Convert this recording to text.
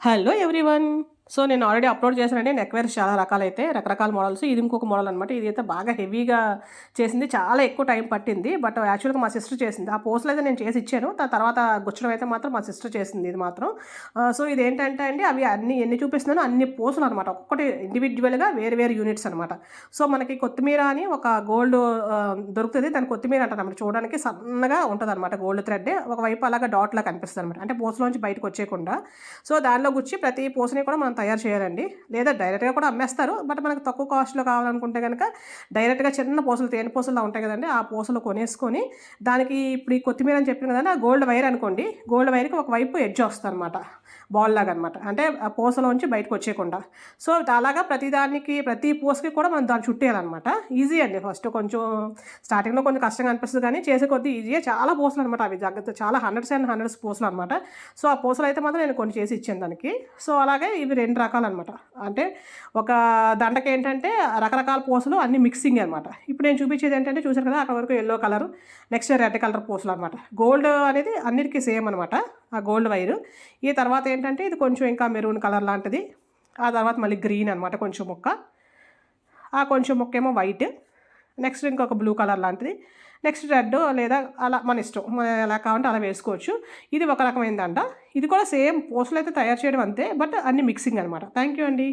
Hello everyone so నేను already upload చేశానండి. నెక్వేర్స్ చాలా రకాలైతే రకరకాల మోడల్స్ ఇది ఇంకొక మోడల్ అనమాట ఇది అయితే బాగా హెవీగా చేసింది. చాలా ఎక్కువ టైం పట్టింది. బట్ యాక్చువల్గా మా సిస్టర్ చేసింది. ఆ పోస్టులు అయితే నేను చేసి ఇచ్చాను. దాని తర్వాత గుచ్చడం అయితే మాత్రం మా సిస్టర్ చేసింది ఇది మాత్రం. సో ఇది ఏంటంటే అండి అవి అన్ని ఎన్ని చూపిస్తున్నానో అన్ని పోస్టులు అనమాట ఒక్కొక్కటి ఇండివిజువల్గా వేరు వేరు యూనిట్స్ అనమాట సో మనకి కొత్తిమీర అని ఒక గోల్డ్ దొరుకుతుంది. దాని కొత్తిమీర అంటారు చూడడానికి సన్నగా ఉంటుంది అనమాట గోల్డ్ థ్రెడ్ ఒకవైపు అలాగా డాట్లా కనిపిస్తుంది అనమాట అంటే పోస్టులోంచి బయటకు వచ్చేయకుండా. సో దానిలో గుచ్చి ప్రతి పోస్ట్ని కూడా మనం తయారు చేయాలండి. లేదా డైరెక్ట్గా కూడా అమ్మేస్తారు. బట్ మనకు తక్కువ కాస్ట్లో కావాలనుకుంటే కనుక డైరెక్ట్గా చిన్న పూసలు తేనె పూసలు ఉంటాయి కదండి. ఆ పూసలు కొనేసుకొని దానికి ఇప్పుడు ఈ కొత్తిమీర అని చెప్పిన కదండి ఆ గోల్డ్ వైర్ అనుకోండి. గోల్డ్ వైర్కి ఒక వైపు ఎడ్జ్ వస్తుంది అనమాట బాల్ లాగా అనమాట అంటే ఆ పూసలోంచి బయటకు వచ్చేయకుండా. సో అలాగా ప్రతిదానికి ప్రతి పూసకి కూడా మనం దాన్ని చుట్టేయాలన్నమాట. ఈజీ అండి. ఫస్ట్ కొంచెం స్టార్టింగ్లో కొంచెం కష్టంగా అనిపిస్తుంది కానీ చేసే కొద్దీ ఈజీగా చాలా పూసలు అనమాట అవి. జాగ్రత్త చాలా హండ్రెడ్స్ అండ్ హండ్రెడ్స్ పూసలు అనమాట సో ఆ పూసలు అయితే మాత్రం నేను కొన్ని చేసి ఇచ్చాను దానికి. సో అలాగే ఇవి రెండు రకాలు అనమాట అంటే ఒక దండకి ఏంటంటే రకరకాల పూసలు అన్ని మిక్సింగ్ అనమాట ఇప్పుడు నేను చూపించేది ఏంటంటే చూసారు కదా అక్కడ వరకు yellow colour next red colour పూసలు అనమాట గోల్డ్ అనేది అన్నిటికీ సేమ్ అనమాట ఆ గోల్డ్ వైరు ఈ తర్వాత ఏంటంటే ఇది కొంచెం ఇంకా మెరూన్ కలర్ లాంటిది. ఆ తర్వాత మళ్ళీ గ్రీన్ అనమాట కొంచెం మొక్క. ఆ కొంచెం మొక్క ఏమో వైట్ నెక్స్ట్ ఇంకొక బ్లూ కలర్ లాంటిది. నెక్స్ట్ రెడ్ లేదా అలా మన ఇష్టం మనం ఎలా కావాలంటే అలా వేసుకోవచ్చు. ఇది ఒక రకమైనదంట ఇది కూడా సేమ్ పోస్టులు అయితే తయారు చేయడం అంతే బట్ అన్ని మిక్సింగ్ అనమాట థ్యాంక్ యూ అండి.